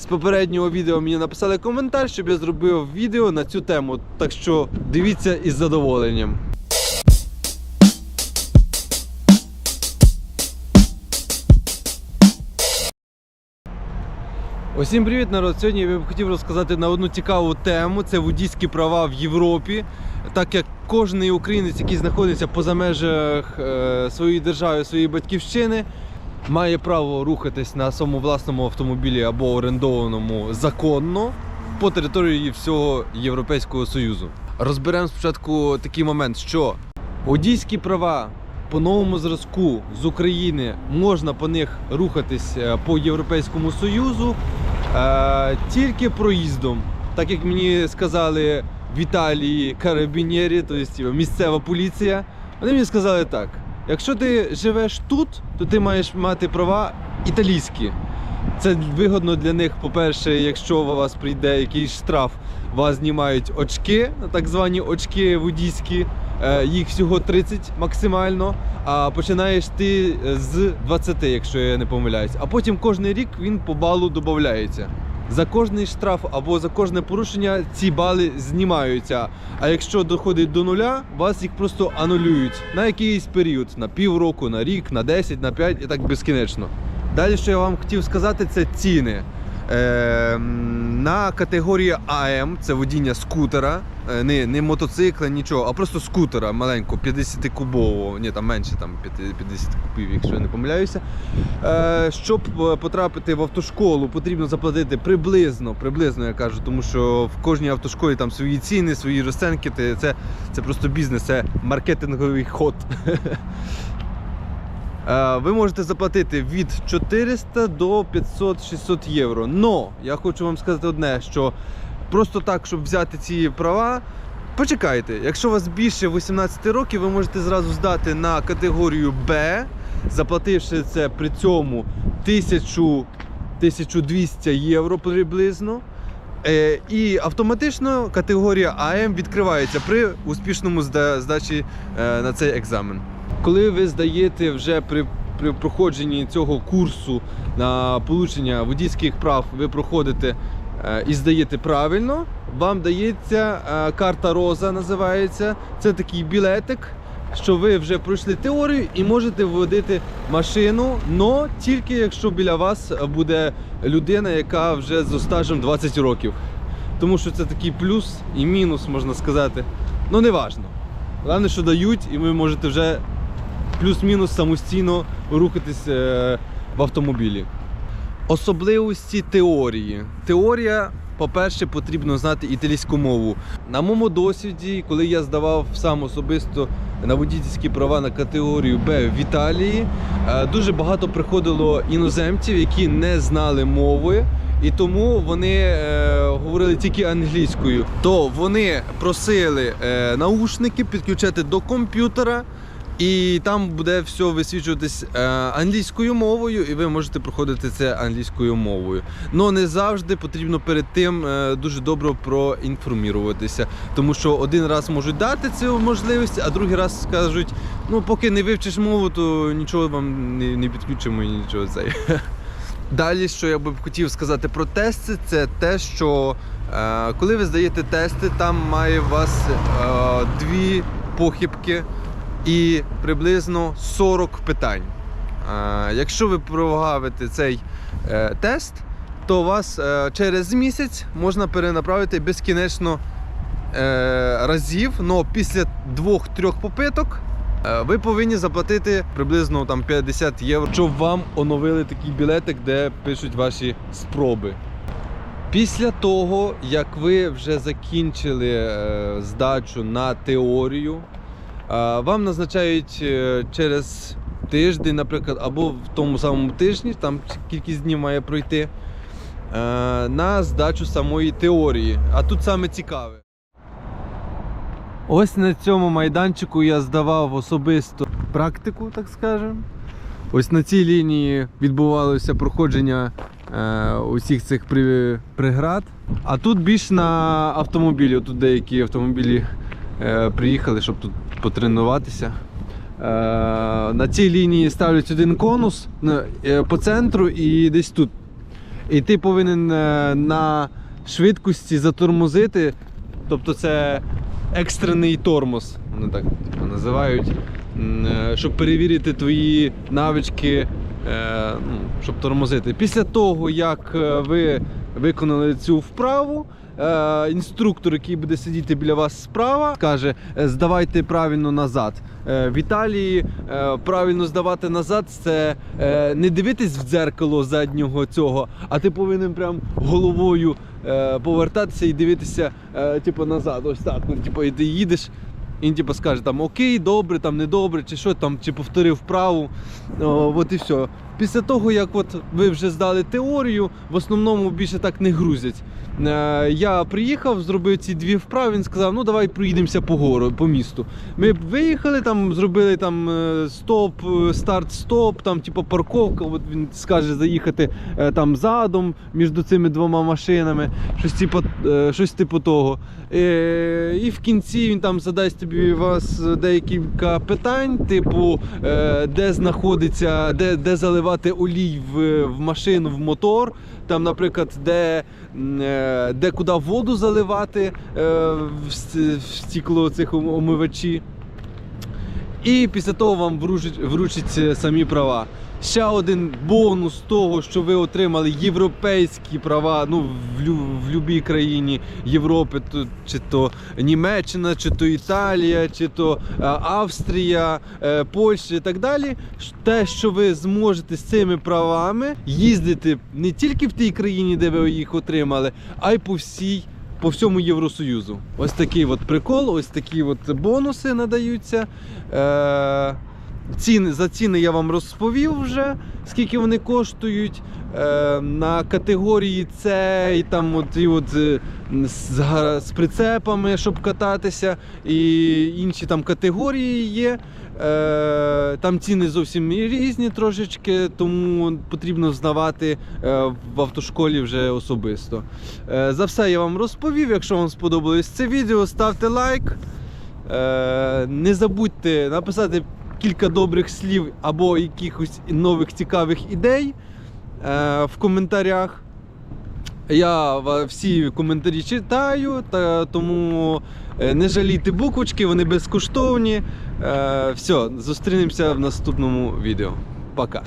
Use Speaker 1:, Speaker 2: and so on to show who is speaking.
Speaker 1: з попереднього відео мені написали коментар, щоб я зробив відео на цю тему. Так що дивіться із задоволенням. Усім привіт, народ! Сьогодні я б хотів розказати на одну цікаву тему. Це водійські права в Європі. Так як кожен українець, який знаходиться поза межах е, своєї держави, своєї батьківщини, має право рухатись на своєму власному автомобілі або орендованому законно по території всього Європейського Союзу. Розберемо спочатку такий момент, що водійські права по новому зразку з України можна по них рухатись е, по Європейському Союзу е, тільки проїздом. Так як мені сказали в Італії карабінєрі, тобто місцева поліція, вони мені сказали так: якщо ти живеш тут, то ти маєш мати права італійські. Це вигодно для них, по-перше, якщо у вас прийде якийсь штраф, вас знімають очки, так звані очки водійські, е, їх всього 30 максимально, а починаєш ти з 20, якщо я не помиляюсь. А потім кожен рік він по балу додається. За кожний штраф або за кожне порушення ці бали знімаються. А якщо доходить до нуля, вас їх просто анулюють на якийсь період, на півроку, на рік, на 10, на 5 і так безкінечно. Далі, що я вам хотів сказати, це ціни. Е, на категорії АМ це водіння скутера, е, не, не мотоцикла, нічого, а просто скутера маленького, 50-кубового, ні, там менше там 50 кубів, якщо я не помиляюся. Е, щоб е, потрапити в автошколу, потрібно заплатити приблизно, приблизно я кажу, тому що в кожній автошколі там свої ціни, свої розценки. Це, це, це просто бізнес, це маркетинговий ход. Е, Ви можете заплатити від 400 до 500-600 євро. Но я хочу вам сказати одне, що просто так, щоб взяти ці права, почекайте, якщо у вас більше 18 років, ви можете зразу здати на категорію Б, заплативши це при цьому 1000 1200 євро приблизно. Е, і автоматично категорія АМ відкривається при успішному здачі е, на цей екзамен. Коли ви здаєте вже при, при проходженні цього курсу на получення водійських прав, ви проходите е, і здаєте правильно, вам дається е, карта Роза, називається. Це такий білетик, що ви вже пройшли теорію і можете водити машину, но тільки якщо біля вас буде людина, яка вже з стажем 20 років. Тому що це такий плюс і мінус, можна сказати. Ну, не важно. Головне, що дають, і ви можете вже плюс-мінус самостійно рухатись е, в автомобілі. Особливості теорії. Теорія, по-перше, потрібно знати італійську мову. На моєму досвіді, коли я здавав сам особисто на водійські права на категорію Б в Італії, е, дуже багато приходило іноземців, які не знали мови. І тому вони е, говорили тільки англійською. То вони просили е, наушники підключати до комп'ютера, і там буде все висвічуватись е, англійською мовою, і ви можете проходити це англійською мовою. Но не завжди потрібно перед тим е, дуже добре проінформіруватися, тому що один раз можуть дати цю можливість, а другий раз скажуть: ну поки не вивчиш мову, то нічого вам не, підключимо і нічого цей. Далі, що я би хотів сказати про тести, це те, що е, коли ви здаєте тести, там має у вас е, дві похибки і приблизно 40 питань. Якщо ви прогавите цей е, тест, то вас е, через місяць можна перенаправити безкінечно е, разів, але після двох-трьох попиток Ви повинні заплатити приблизно там 50 євро, щоб вам оновили такий білетик, де пишуть ваші спроби. Після того, як ви вже закінчили здачу на теорію, вам назначають е, через тиждень, наприклад, або в тому самому тижні, там кількість днів має пройти, е, на здачу самої теорії. А тут саме цікаве. Ось на цьому майданчику я здавав особисто практику, так скажемо. Ось на цій лінії відбувалося проходження е, усіх цих преград. А тут більш на автомобілі. Тут деякі автомобілі приїхали, щоб тут потренуватися. Е, на цій лінії ставлять один конус е, по центру і десь тут. і ти повинен е, на швидкості затормозити. Тобто це екстрений тормоз, вони так типу, називають, е, щоб перевірити твої навички, е, ну, щоб тормозити. Після того, як е, ви виконали цю вправу, е, інструктор, який буде сидіти біля вас справа, каже: е, здавайте правильно назад. Е, В Італії правильно здавати назад це не дивитись в дзеркало заднього цього, а ти повинен прям головою повертатися і дивитися, е, типу, назад. Ось так. Ну, типу, і ти їдеш. Він типу, скаже там окей, добре, там не добре, чи що там, чи повторив вправу. О, от і все. Після того, як от ви вже здали теорію, в основному більше так не грузять. Е, я приїхав, зробив ці дві вправи, він сказав, ну давай проїдемося по гору, по місту. Ми виїхали, там зробили там е, стоп, е, старт, стоп, там типу парковка. От він скаже заїхати е, там задом між цими двома машинами, щось типу, е, щось типу того. Е, І в кінці він там задасть тобі вас декілька питань, типу, е, де знаходиться, де, де заливати олій в, в машину, в мотор. Там, наприклад, де, е, де куди воду заливати е, в стікло цих омивачі. І після того вам вручать, вручать самі права. Ще один бонус того, що ви отримали європейські права ну, в, в будь-якій країні Європи, то, чи то Німеччина, чи то Італія, чи то е, Австрія, е, Польща і так далі. Те, що ви зможете з цими правами їздити не тільки в тій країні, де ви їх отримали, а й по всій по всьому Євросоюзу. Ось такий от прикол, ось такі от бонуси надаються. Е, ціни, за ціни я вам розповів вже, скільки вони коштують. Е, на категорії С і там от, і от е, з, з прицепами, щоб кататися, і інші там категорії є. Е, там ціни зовсім різні трошечки, тому потрібно здавати е, в автошколі вже особисто. Е, За все я вам розповів. Якщо вам сподобалось це відео, ставте лайк. Е, Не забудьте написати кілька добрих слів або якихось нових цікавих ідей е, в коментарях. Я всі коментарі читаю, та, тому е, не жалійте буквочки, вони безкоштовні. Е, Все, зустрінемося в наступному відео. Пока.